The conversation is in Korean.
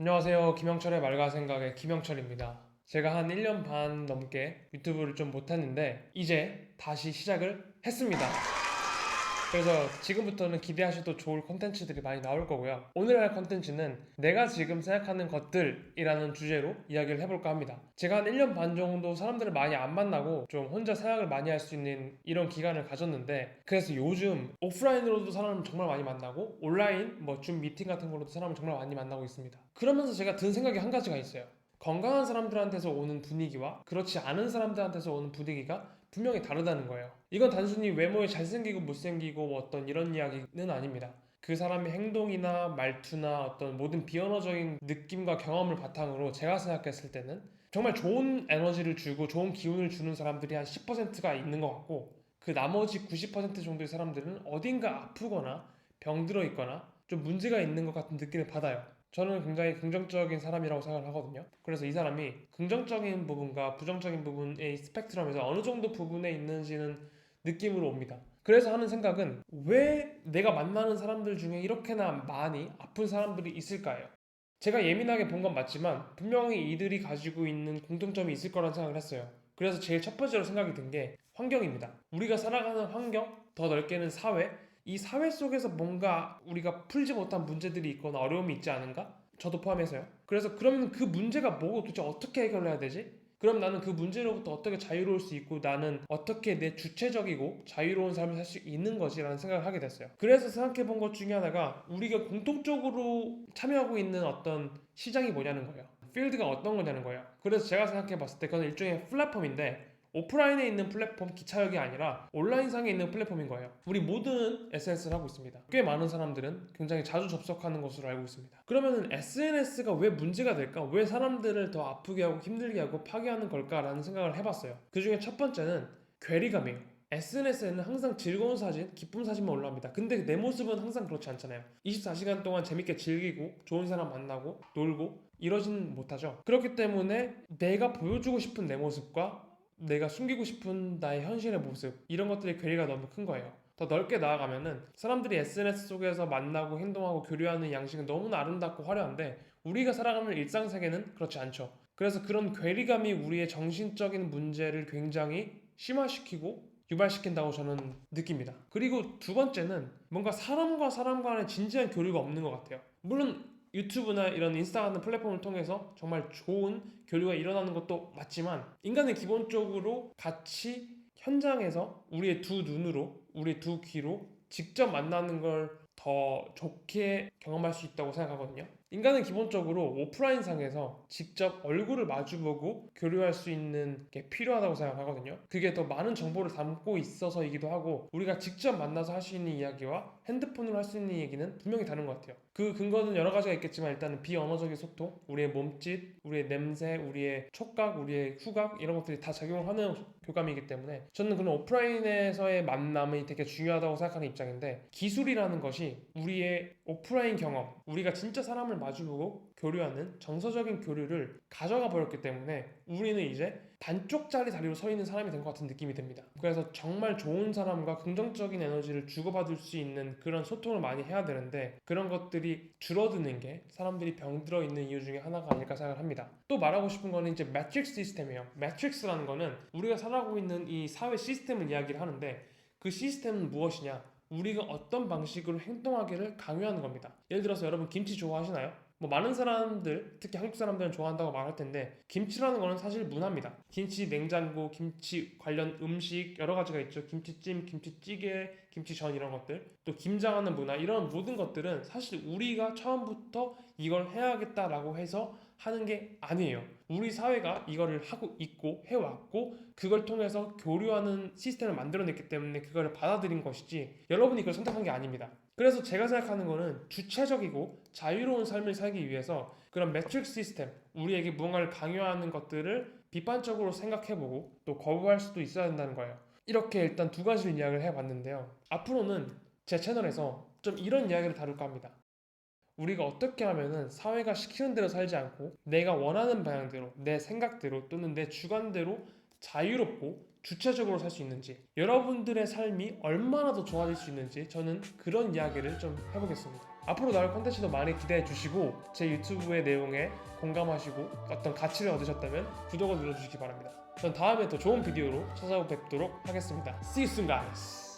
안녕하세요. 김영철의 말과 생각의 김영철입니다. 제가 한 1년 반 넘게 유튜브를 좀 못했는데 이제 다시 시작을 했습니다. 그래서 지금부터는 기대하셔도 좋을 컨텐츠들이 많이 나올 거고요. 오늘 할 컨텐츠는 내가 지금 생각하는 것들이라는 주제로 이야기를 해볼까 합니다. 제가 한 1년 반 정도 사람들을 많이 안 만나고 좀 혼자 생각을 많이 할 수 있는 이런 기간을 가졌는데 그래서 요즘 오프라인으로도 사람을 정말 많이 만나고 온라인 뭐 줌 미팅 같은 걸로도 사람을 정말 많이 만나고 있습니다. 그러면서 제가 든 생각이 한 가지가 있어요. 건강한 사람들한테서 오는 분위기와 그렇지 않은 사람들한테서 오는 분위기가 분명히 다르다는 거예요. 이건 단순히 외모에 잘생기고 못생기고 뭐 어떤 이런 이야기는 아닙니다. 그 사람의 행동이나 말투나 어떤 모든 비언어적인 느낌과 경험을 바탕으로 제가 생각했을 때는 정말 좋은 에너지를 주고 좋은 기운을 주는 사람들이 한 10%가 있는 것 같고 그 나머지 90% 정도의 사람들은 어딘가 아프거나 병들어 있거나 좀 문제가 있는 것 같은 느낌을 받아요. 저는 굉장히 긍정적인 사람이라고 생각을 하거든요. 그래서 이 사람이 긍정적인 부분과 부정적인 부분의 스펙트럼에서 어느 정도 부분에 있는지는 느낌으로 옵니다. 그래서 하는 생각은 왜 내가 만나는 사람들 중에 이렇게나 많이 아픈 사람들이 있을까요? 제가 예민하게 본 건 맞지만 분명히 이들이 가지고 있는 공통점이 있을 거라는 생각을 했어요. 그래서 제일 첫 번째로 생각이 든 게 환경입니다. 우리가 살아가는 환경, 더 넓게는 사회, 이 사회 속에서 뭔가 우리가 풀지 못한 문제들이 있거나 어려움이 있지 않은가? 저도 포함해서요. 그래서 그러면 그 문제가 뭐고 도대체 어떻게 해결해야 되지? 그럼 나는 그 문제로부터 어떻게 자유로울 수 있고 나는 어떻게 내 주체적이고 자유로운 삶을 살 수 있는 것이라는 생각을 하게 됐어요. 그래서 생각해 본 것 중에 하나가 우리가 공통적으로 참여하고 있는 어떤 시장이 뭐냐는 거예요. 필드가 어떤 거냐는 거예요. 그래서 제가 생각해 봤을 때 그건 일종의 플랫폼인데 오프라인에 있는 플랫폼 기차역이 아니라 온라인상에 있는 플랫폼인 거예요. 우리 모든 SNS를 하고 있습니다. 꽤 많은 사람들은 굉장히 자주 접속하는 것으로 알고 있습니다. 그러면 SNS가 왜 문제가 될까? 왜 사람들을 더 아프게 하고 힘들게 하고 파괴하는 걸까라는 생각을 해봤어요. 그 중에 첫 번째는 괴리감이에요. SNS에는 항상 즐거운 사진, 기쁜 사진만 올라옵니다. 근데 내 모습은 항상 그렇지 않잖아요. 24시간 동안 재밌게 즐기고 좋은 사람 만나고 놀고 이러지는 못하죠. 그렇기 때문에 내가 보여주고 싶은 내 모습과 내가 숨기고 싶은 나의 현실의 모습 이런 것들의 괴리가 너무 큰 거예요. 더 넓게 나아가면은 사람들이 SNS 속에서 만나고 행동하고 교류하는 양식은 너무나 아름답고 화려한데 우리가 살아가는 일상 세계는 그렇지 않죠. 그래서 그런 괴리감이 우리의 정신적인 문제를 굉장히 심화시키고 유발시킨다고 저는 느낍니다. 그리고 두 번째는 뭔가 사람과 사람 간의 진지한 교류가 없는 것 같아요. 물론 유튜브나 이런 인스타 같은 플랫폼을 통해서 정말 좋은 교류가 일어나는 것도 맞지만 인간은 기본적으로 같이 현장에서 우리의 두 눈으로 우리의 두 귀로 직접 만나는 걸 더 좋게 경험할 수 있다고 생각하거든요. 인간은 기본적으로 오프라인 상에서 직접 얼굴을 마주보고 교류할 수 있는 게 필요하다고 생각하거든요. 그게 더 많은 정보를 담고 있어서이기도 하고 우리가 직접 만나서 할 수 있는 이야기와 핸드폰으로 할 수 있는 얘기는 분명히 다른 것 같아요. 그 근거는 여러 가지가 있겠지만 일단은 비언어적인 소통, 우리의 몸짓, 우리의 냄새, 우리의 촉각, 우리의 후각 이런 것들이 다 작용하는 교감이기 때문에 저는 그런 오프라인에서의 만남이 되게 중요하다고 생각하는 입장인데 기술이라는 것이 우리의 오프라인 경험, 우리가 진짜 사람을 마주보고 교류하는 정서적인 교류를 가져가 버렸기 때문에 우리는 이제 반쪽짜리 다리로 서 있는 사람이 된 것 같은 느낌이 듭니다. 그래서 정말 좋은 사람과 긍정적인 에너지를 주고받을 수 있는 그런 소통을 많이 해야 되는데 그런 것들이 줄어드는 게 사람들이 병들어 있는 이유 중에 하나가 아닐까 생각을 합니다. 또 말하고 싶은 거는 이제 매트릭스 시스템이에요. 매트릭스라는 거는 우리가 살아가고 있는 이 사회 시스템을 이야기를 하는데 그 시스템은 무엇이냐? 우리가 어떤 방식으로 행동하기를 강요하는 겁니다. 예를 들어서 여러분 김치 좋아하시나요? 뭐 많은 사람들, 특히 한국 사람들은 좋아한다고 말할 텐데 김치라는 거는 사실 문화입니다. 김치 냉장고, 김치 관련 음식 여러 가지가 있죠. 김치찜, 김치찌개, 김치전 이런 것들. 또 김장하는 문화 이런 모든 것들은 사실 우리가 처음부터 이걸 해야겠다라고 해서 하는 게 아니에요. 우리 사회가 이거를 하고 있고 해왔고 그걸 통해서 교류하는 시스템을 만들어냈기 때문에 그거를 받아들인 것이지 여러분이 그걸 선택한 게 아닙니다. 그래서 제가 생각하는 거는 주체적이고 자유로운 삶을 살기 위해서 그런 매트릭 시스템, 우리에게 무언가를 강요하는 것들을 비판적으로 생각해보고 또 거부할 수도 있어야 된다는 거예요. 이렇게 일단 두 가지를 이야기를 해봤는데요. 앞으로는 제 채널에서 좀 이런 이야기를 다룰까 합니다. 우리가 어떻게 하면은 사회가 시키는 대로 살지 않고 내가 원하는 방향대로 내 생각대로 또는 내 주관대로 자유롭고 주체적으로 살 수 있는지 여러분들의 삶이 얼마나 더 좋아질 수 있는지 저는 그런 이야기를 좀 해보겠습니다. 앞으로 나올 컨텐츠도 많이 기대해 주시고 제 유튜브의 내용에 공감하시고 어떤 가치를 얻으셨다면 구독을 눌러주시기 바랍니다. 전 다음에 더 좋은 비디오로 찾아뵙도록 하겠습니다. See you soon guys!